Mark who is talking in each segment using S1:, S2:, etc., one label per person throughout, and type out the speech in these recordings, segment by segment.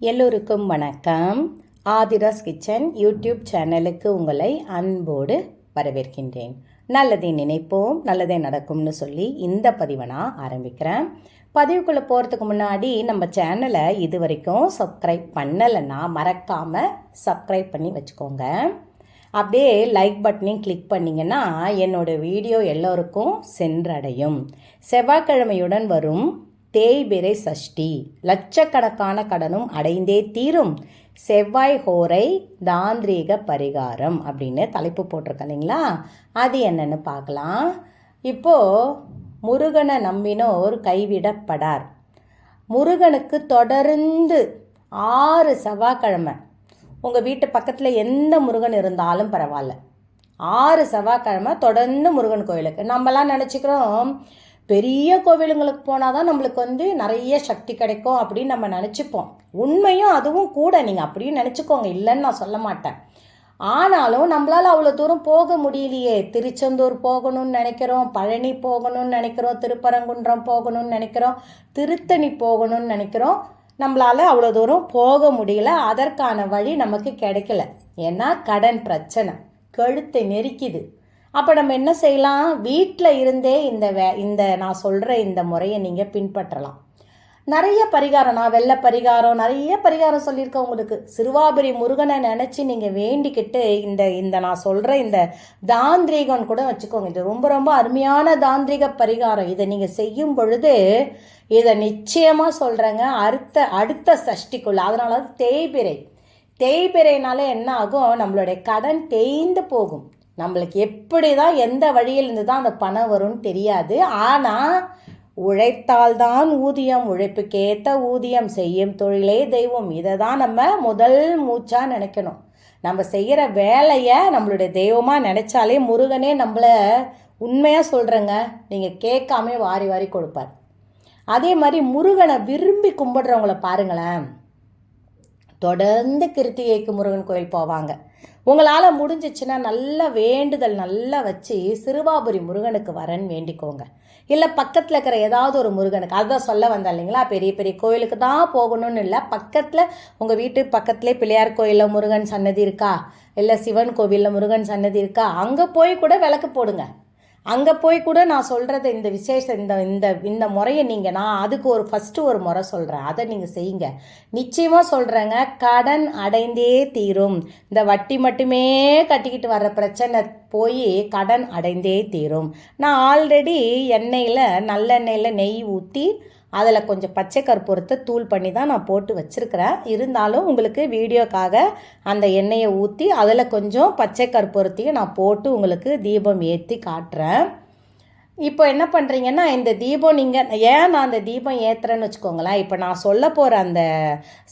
S1: எல்லோருக்கும் வணக்கம். Aadhira's kitchen YouTube சேனலுக்கு உங்களை அன்போடு வரவேற்கின்றேன். நல்லதை நினைப்போம் நல்லதே நடக்கும்னு சொல்லி இந்த பதிவை நான் ஆரம்பிக்கிறேன். பதிவுக்குள்ளே போகிறதுக்கு முன்னாடி நம்ம சேனலை இது வரைக்கும் சப்ஸ்கிரைப் பண்ணலைன்னா மறக்காமல் சப்ஸ்கிரைப் பண்ணி வச்சுக்கோங்க. அப்படியே லைக் பட்டனையும் கிளிக் பண்ணிங்கன்னா என்னோட வீடியோ எல்லோருக்கும் சென்றடையும். செவ்வாய்க்கிழமையுடன் வரும் தேய்பிரை சஷ்டி. லட்சக்கணக்கான கடனும் அடைந்தே தீரும். செவ்வாய் ஹோரை தாந்திரீக பரிகாரம் அப்படின்னு தலைப்பு போட்டிருக்கேன் இல்லைங்களா? அது என்னன்னு பார்க்கலாம். இப்போது முருகனை நம்பினோர் கைவிடப்படார். முருகனுக்கு தொடர்ந்து ஆறு செவ்வாய்க்கிழமை. உங்கள் வீட்டு பக்கத்தில் எந்த முருகன் இருந்தாலும் பரவாயில்ல. ஆறு செவ்வாய்க்கிழமை தொடர்ந்து முருகன் கோயிலுக்கு. நம்மலாம் நினச்சிக்கிறோம் பெரிய கோவிலுங்களுக்கு போனால் தான் நம்மளுக்கு வந்து நிறைய சக்தி கிடைக்கும் அப்படின்னு நம்ம நினச்சிப்போம். உண்மையும் அதுவும் கூட நீங்கள் அப்படியும் நினச்சிக்கோங்க. இல்லைன்னு நான் சொல்ல மாட்டேன். ஆனாலும் நம்மளால் அவ்வளோ தூரம் போக முடியலையே. திருச்செந்தூர் போகணும்னு நினைக்கிறோம். பழனி போகணும்னு நினைக்கிறோம். திருப்பரங்குன்றம் போகணும்னு நினைக்கிறோம். திருத்தணி போகணும்னு நினைக்கிறோம். நம்மளால் அவ்வளோ தூரம் போக முடியல. அதற்கான வழி நமக்கு கிடைக்கல. ஏன்னா கடன் பிரச்சனை. கழுத்தை நெரிக்குது. அப்போ நம்ம என்ன செய்யலாம்? வீட்டில் இருந்தே இந்த வே இந்த நான் சொல்கிற இந்த முறையை நீங்கள் பின்பற்றலாம். நிறைய பரிகாரம் நான் வெள்ளை பரிகாரம் நிறைய பரிகாரம் சொல்லியிருக்கேன் உங்களுக்கு. சிறுவாபுரி முருகனை நினச்சி நீங்கள் வேண்டிக்கிட்டு இந்த இந்த நான் சொல்கிற இந்த தாந்திரீகம் கூட வச்சுக்கோங்க. இது ரொம்ப ரொம்ப அருமையான தாந்திரிக பரிகாரம். இதை நீங்கள் செய்யும் பொழுது இதை நிச்சயமாக சொல்கிறேங்க அடுத்த அடுத்த சஷ்டிக்குள்ள அதனால தேய்பிரை. தேய்பிரைனால என்ன ஆகும்? நம்மளுடைய கடன் தேய்ந்து போகும். நம்மளுக்கு எப்படி தான் எந்த வழியிலிருந்து தான் அந்த பணம் வரும்னு தெரியாது. ஆனால் உழைத்தால்தான் ஊதியம் உழைப்புக்கேற்ற ஊதியம் செய்யும் தொழிலே தெய்வம். இதை தான் நம்ம முதல் மூச்சாக நினைக்கணும். நம்ம செய்கிற வேலையை நம்மளுடைய தெய்வமாக நினச்சாலே முருகனே நம்மளை உண்மையாக சொல்கிறேங்க நீங்கள் கேட்காம வாரி வாரி கொடுப்பார். அதே மாதிரி முருகனை விரும்பி கும்பிடுறவங்கள பாருங்களேன். தொடர்ந்து கிருத்திகைக்கு முருகன் கோயில் போவாங்க. உங்களால் முடிஞ்சிச்சுன்னா நல்ல வேண்டுதல் நல்லா வச்சு சிறுவாபுரி முருகனுக்கு வரேன்னு வேண்டிக்கோங்க. இல்லை பக்கத்தில் இருக்கிற ஏதாவது ஒரு முருகனுக்கு அதுதான் சொல்ல வந்தேன் இல்லைங்களா? பெரிய பெரிய கோயிலுக்கு தான் போகணும்னு இல்லை. பக்கத்தில் உங்கள் வீட்டு பக்கத்துலேயே பிள்ளையார் கோயிலில் முருகன் சன்னதி இருக்கா? இல்லை சிவன் கோவிலில் முருகன் சன்னதி இருக்கா? அங்கே போய் கூட விளக்கு போடுங்க. அங்கே போய் கூட நான் சொல்கிறது இந்த விசேஷம் இந்த இந்த இந்த முறையை நீங்கள் நான் அதுக்கு ஒரு ஃபஸ்ட்டு ஒரு முறை சொல்கிறேன் அதை நீங்கள் செய்யுங்க. நிச்சயமாக சொல்கிறேங்க கடன் அடைந்தே தீரும். இந்த வட்டி மட்டுமே கட்டிக்கிட்டு வர்ற பிரச்சனை போய் கடன் அடைந்தே தீரும். நான் ஆல்ரெடி எண்ணெயில் நல்லெண்ணெயில் நெய் ஊற்றி அதில் கொஞ்சம் பச்சை கற்பூரத்தை தூள் பண்ணி தான் நான் போட்டு வச்சுருக்கிறேன். இருந்தாலும் உங்களுக்கு வீடியோக்காக அந்த எண்ணெயை ஊற்றி அதில் கொஞ்சம் பச்சை கற்பூரத்தையும் நான் போட்டு உங்களுக்கு தீபம் ஏற்றி காட்டுறேன். இப்போ என்ன பண்ணுறீங்கன்னா இந்த தீபம் நீங்கள் ஏன் நான் அந்த தீபம் ஏற்றுறேன்னு வச்சுக்கோங்களேன். இப்போ நான் சொல்ல போகிற அந்த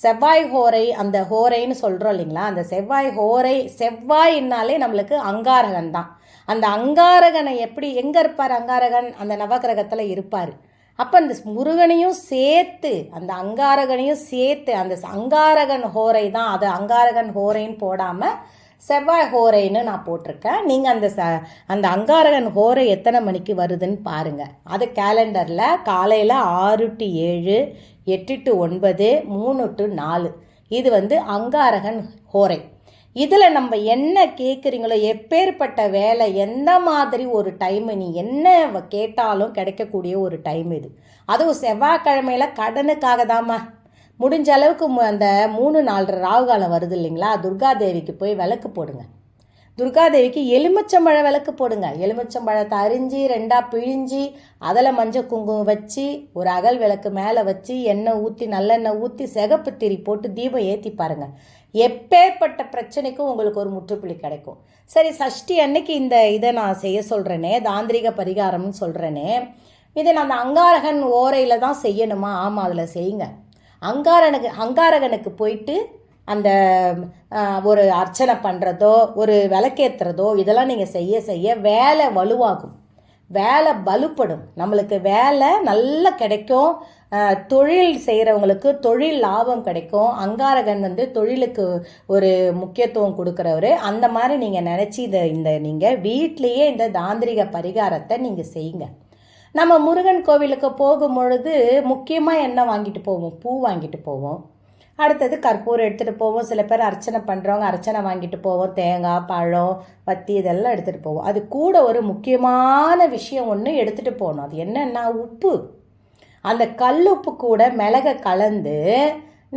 S1: செவ்வாய் ஹோரை அந்த ஹோரைன்னு சொல்கிறோம் இல்லைங்களா? அந்த செவ்வாய் ஹோரை செவ்வாயின்னாலே நம்மளுக்கு அங்காரகன் தான். அந்த அங்காரகனை எப்படி எங்கே இருப்பார் அங்காரகன்? அந்த நவகிரகத்தில் இருப்பார். அப்போ அந்த முருகனையும் சேர்த்து அந்த அங்காரகனையும் சேர்த்து அந்த அங்காரகன் ஹோரை தான் அது அங்காரகன் ஹோரைன்னு போடாமல் செவ்வாய் ஹோரைன்னு நான் போட்டிருக்கேன். நீங்கள் அந்த ச அந்த அங்காரகன் ஹோரை எத்தனை மணிக்கு வருதுன்னு பாருங்கள் அது கேலண்டரில் காலையில் ஆறு டு ஏழு எட்டு டு ஒன்பது மூணு டு நாலு. இது வந்து அங்காரகன் ஹோரை. இதில் நம்ம என்ன கேட்குறீங்களோ எப்பேற்பட்ட வேலை எந்த மாதிரி ஒரு டைம் நீ என்ன கேட்டாலும் கிடைக்கக்கூடிய ஒரு டைம் இது. அதுவும் செவ்வாய்க்கிழமையில் கடனுக்காக தாம்மா. முடிஞ்ச அளவுக்கு அந்த மூணு நாலு ராகுகாலம் வருது இல்லைங்களா துர்கா தேவிக்கு போய் விளக்கு போடுங்க. துர்காதேவிக்கு எலுமிச்சம்பழ விளக்கு போடுங்க. எலுமிச்சம்பழத்தை அரிஞ்சு ரெண்டாக பிழிஞ்சு அதில் மஞ்சள் குங்குமம் வச்சு ஒரு அகல் விளக்கு மேலே வச்சு எண்ணெய் ஊற்றி நல்லெண்ணெய் ஊற்றி சிகப்பு திரி போட்டு தீபம் ஏற்றி பாருங்கள் எப்பேற்பட்ட பிரச்சனைக்கும் உங்களுக்கு ஒரு முற்றுப்புள்ளி கிடைக்கும். சரி சஷ்டி அன்னைக்கு இந்த இதை நான் செய்ய சொல்கிறேனே தாந்திரிக பரிகாரம்னு சொல்கிறேனே இதை நான் அந்த அங்காரகன் ஓரையில் தான் செய்யணுமா? ஆமாம் அதில் செய்யுங்க. அங்காரனுக்கு அங்காரகனுக்கு போயிட்டு அந்த ஒரு அர்ச்சனை பண்ணுறதோ ஒரு விளக்கேற்றுறதோ இதெல்லாம் நீங்கள் செய்ய செய்ய வேலை வலுவாகும். வேலை வலுப்படும். நம்மளுக்கு வேலை நல்லா கிடைக்கும். தொழில் செய்கிறவங்களுக்கு தொழில் லாபம் கிடைக்கும். அங்காரகன் வந்து தொழிலுக்கு ஒரு முக்கியத்துவம் கொடுக்குறவர். அந்த மாதிரி நீங்கள் நினச்சி இதை இந்த நீங்கள் வீட்லேயே இந்த தாந்திரிக பரிகாரத்தை நீங்கள் செய்யுங்க. நம்ம முருகன் கோவிலுக்கு போகும் பொழுது முக்கியமாக என்ன வாங்கிட்டு போவோம்? பூ வாங்கிட்டு போவோம். அடுத்தது கற்பூரம் எடுத்துகிட்டு போவோம். சில பேர் அர்ச்சனை பண்ணுறவங்க அர்ச்சனை வாங்கிட்டு போவோம். தேங்காய் பழம் பத்தி இதெல்லாம் எடுத்துகிட்டு போவோம். அது கூட ஒரு முக்கியமான விஷயம் ஒன்று எடுத்துகிட்டு போகணும். அது என்னென்னா உப்பு. அந்த கல் உப்பு கூட மிளகை கலந்து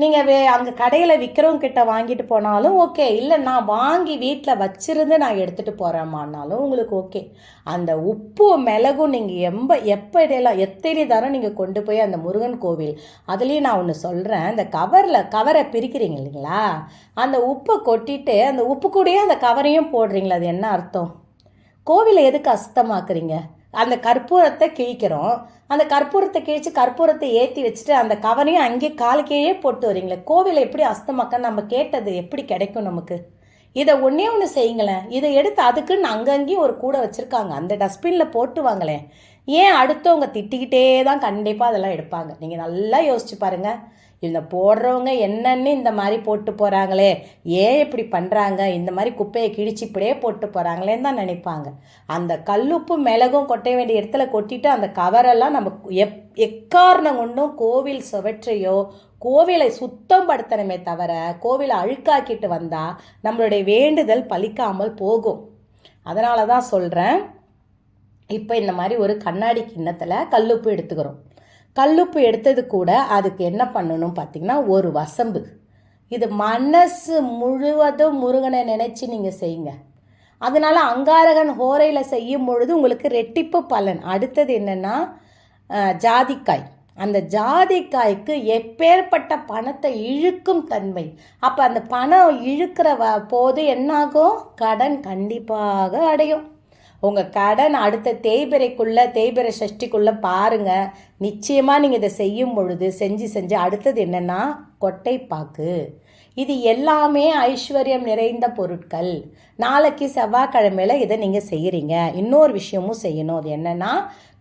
S1: நீங்கள் வே அங்கே கடையில் விற்கிறவங்க கிட்ட வாங்கிட்டு போனாலும் ஓகே. இல்லை நான் வாங்கி வீட்டில் வச்சிருந்து நான் எடுத்துகிட்டு போகிறேம்மானாலும் உங்களுக்கு ஓகே. அந்த உப்பு மிளகும் நீங்கள் எம்ப எப்போ இடையெல்லாம் எத்தனை தரம் நீங்கள் கொண்டு போய் அந்த முருகன் கோவில் அதுலேயும் நான் ஒன்று சொல்கிறேன் அந்த கவரில் கவரை பிரிக்கிறீங்க இல்லைங்களா? அந்த உப்பை கொட்டிட்டு அந்த உப்பு கூடயே அந்த கவரையும் போடுறீங்களா? அது என்ன அர்த்தம்? கோவிலை எதுக்கு அசுத்தமாக்குறீங்க? அந்த கற்பூரத்தை கிழிக்கிறோம். அந்த கற்பூரத்தை கிழிச்சு கற்பூரத்தை ஏற்றி வச்சுட்டு அந்த கவனையும் அங்கேயே காலுக்கேயே போட்டு வரீங்களே. கோவிலை எப்படி அஸ்தமாக்க நம்ம கேட்டது எப்படி கிடைக்கும் நமக்கு? இதை ஒன்றே ஒன்று செய்யுங்களேன். இதை எடுத்து அதுக்குன்னு அங்கங்கேயும் ஒரு கூடை வச்சுருக்காங்க. அந்த டஸ்ட்பினில் போட்டு வாங்களேன். ஏன் அடுத்தவங்க திட்டிக்கிட்டே தான் கண்டிப்பாக அதெல்லாம் எடுப்பாங்க? நீங்கள் நல்லா யோசிச்சு பாருங்கள் இந்த போடுறவங்க என்னென்னு இந்த மாதிரி போட்டு போகிறாங்களே ஏன் இப்படி பண்ணுறாங்க இந்த மாதிரி குப்பையை கிழிச்சு இப்படியே போட்டு போகிறாங்களேன்னு தான் நினைப்பாங்க. அந்த கல்லுப்பு மிளகும் கொட்ட வேண்டிய இடத்துல கொட்டிட்டு அந்த கவரெல்லாம் நம்ம எப் எக்காரணம் கொண்டும் கோவில் சுவற்றையோ கோவிலை சுத்தம் படுத்தணுமே தவிர கோவிலை அழுக்காக்கிட்டு வந்தால் நம்மளுடைய வேண்டுதல் பலிக்காமல் போகும். அதனால தான் சொல்கிறேன் இப்போ இந்த மாதிரி ஒரு கண்ணாடி கிண்ணத்தில் கல்லுப்பு எடுத்துக்கிறோம். கல்லுப்பு எடுத்தது கூட அதுக்கு என்ன பண்ணணும் பார்த்திங்கன்னா ஒரு வசம்பு. இது மனசு முழுவதும் முருகனை நினச்சி நீங்கள் செய்யுங்க. அதனால் அங்காரகன் ஹோரையில் செய்யும் பொழுது உங்களுக்கு ரெட்டிப்பு பலன். அடுத்தது என்னென்னா ஜாதிக்காய். அந்த ஜாதிக்காய்க்கு எப்பேற்பட்ட பணத்தை இழுக்கும் தன்மை. அப்போ அந்த பணம் இழுக்கிற போது என்னாகும்? கடன் கண்டிப்பாக அடையும். உங்கள் கடன் அடுத்த தேய்பிரைக்குள்ளே தேய்பிரை சஷ்டிக்குள்ளே பாருங்கள் நிச்சயமாக நீங்கள் இதை செய்யும் பொழுது செஞ்சு செஞ்சு அடுத்தது என்னென்னா கொட்டைப்பாக்கு. இது எல்லாமே ஐஸ்வர்யம் நிறைந்த பொருட்கள். நாளைக்கு செவ்வாய்க்கிழமையில் இதை நீங்கள் செய்கிறீங்க இன்னொரு விஷயமும் செய்யணும். அது என்னென்னா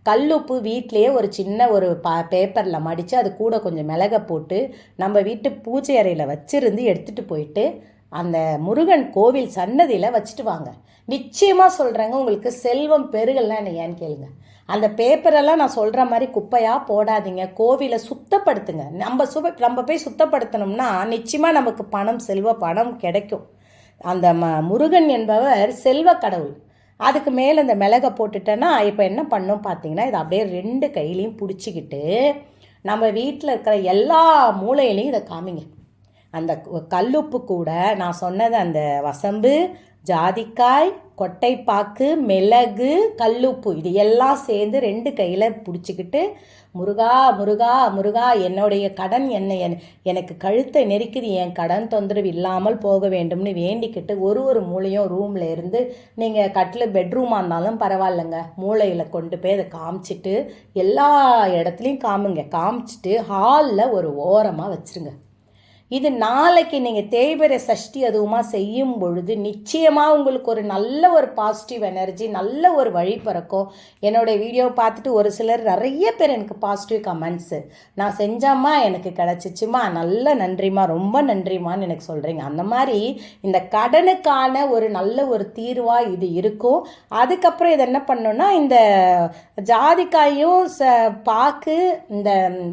S1: கல்லுப்பு வீட்லேயே ஒரு சின்ன ஒரு பா பேப்பரில் மடித்து அது கூட கொஞ்சம் மிளகை போட்டு நம்ம வீட்டு பூஜை அறையில் வச்சுருந்து எடுத்துகிட்டு போயிட்டு அந்த முருகன் கோவில் சன்னதியில் வச்சுட்டு வாங்க. நிச்சயமாக சொல்கிறேங்க உங்களுக்கு செல்வம் பெருகலாம் ஏன்னு கேளுங்க. அந்த பேப்பரெல்லாம் நான் சொல்கிற மாதிரி குப்பையாக போடாதீங்க. கோவிலை சுத்தப்படுத்துங்க. நம்ம சுப நம்ம போய் சுத்தப்படுத்தணும்னா நிச்சயமாக நமக்கு பணம் செல்வ பணம் கிடைக்கும். அந்த ம முருகன் என்பவர் செல்வ கடவுள். அதுக்கு மேலே இந்த மிளகை போட்டுட்டேன்னா இப்போ என்ன பண்ணும் பார்த்தீங்கன்னா இதை அப்படியே ரெண்டு கையிலையும் பிடிச்சிக்கிட்டு நம்ம வீட்டில் இருக்கிற எல்லா மூலையிலையும் இதை காமிங்க. அந்த கல்லுப்பு கூட நான் சொன்னது அந்த வசம்பு ஜாதிக்காய் கொட்டைப்பாக்கு மிளகு கல்லுப்பு இது எல்லாம் சேர்ந்து ரெண்டு கையில் பிடிச்சிக்கிட்டு முருகா முருகா முருகா என்னுடைய கடன் என்னை? எனக்கு கழுத்தை நெருக்குது என் கடன் தொந்தரவு இல்லாமல் போக வேண்டும்னு வேண்டிக்கிட்டு ஒரு ஒரு மூளையும் ரூமில் இருந்து நீங்கள் கட்டில் பெட்ரூமாக இருந்தாலும் பரவாயில்லைங்க. மூளையில் கொண்டு போய் அதை காமிச்சிட்டு எல்லா இடத்துலையும் காமுங்க. காமிச்சிட்டு ஹாலில் ஒரு ஓரமாக வச்சுருங்க. இது நாளைக்கு நீங்கள் தேய்பிர சஷ்டி அதுவுமா செய்யும் பொழுது நிச்சயமாக உங்களுக்கு ஒரு நல்ல ஒரு பாசிட்டிவ் எனர்ஜி நல்ல ஒரு வழி பிறக்கும். என்னுடைய வீடியோ பார்த்துட்டு ஒரு சிலர் நிறைய பேர் எனக்கு பாசிட்டிவ் கமெண்ட்ஸு நான் செஞ்சம்மா எனக்கு கிடச்சிச்சுமா நல்ல நன்றிம்மா ரொம்ப நன்றிம்மான்னு எனக்கு சொல்கிறீங்க அந்த மாதிரி இந்த கடனுக்கான ஒரு நல்ல ஒரு தீர்வாக இது இருக்கும். அதுக்கப்புறம் இது என்ன பண்ணோன்னா இந்த ஜாதிக்காயும் ச பாக்கு இந்த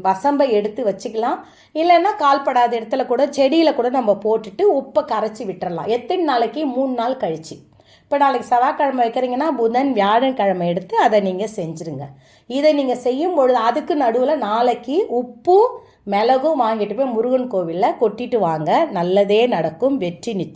S1: வசம்பை எடுத்து வச்சுக்கலாம். இல்லைன்னா கால்படாத இடத்துல கூட செடியில் கூட நம்ம போட்டுட்டு உப்பை கரைச்சி விட்டுறலாம். எத்தனை நாளைக்கு? மூணு நாள் கழிச்சு. இப்போ நாளைக்கு செவ்வாய்க்கிழமை வைக்கிறீங்கன்னா புதன் வியாழக்கிழமை எடுத்து அதை நீங்கள் செஞ்சுருங்க. இதை நீங்கள் செய்யும் பொழுது அதுக்கு நடுவில் நாளைக்கு உப்பும் மிளகும் வாங்கிட்டு போய் முருகன் கோவிலில் கொட்டிட்டு வாங்க. நல்லதே நடக்கும். வெற்றி நிச்சயம்.